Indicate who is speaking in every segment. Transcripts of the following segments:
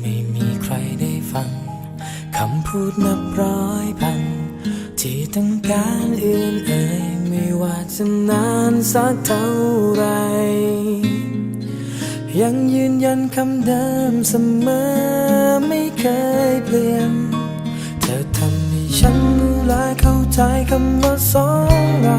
Speaker 1: ไม่มีใครได้ฟัง คำพูดนับร้อยพัน ที่ต้องการอื่นเอ่ยไม่ว่าจะนานสักเท่าไร ยังยืนยันคำเดิมเสมอไม่เคยเปลี่ยน เธอทำให้ฉันรู้แลเข้าใจคำว่าสองเรา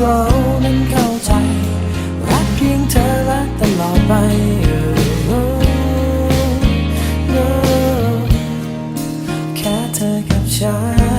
Speaker 1: เรานั้นเข้าใจ รักเพียงเธอและตลอดไปแค่เธอกับฉัน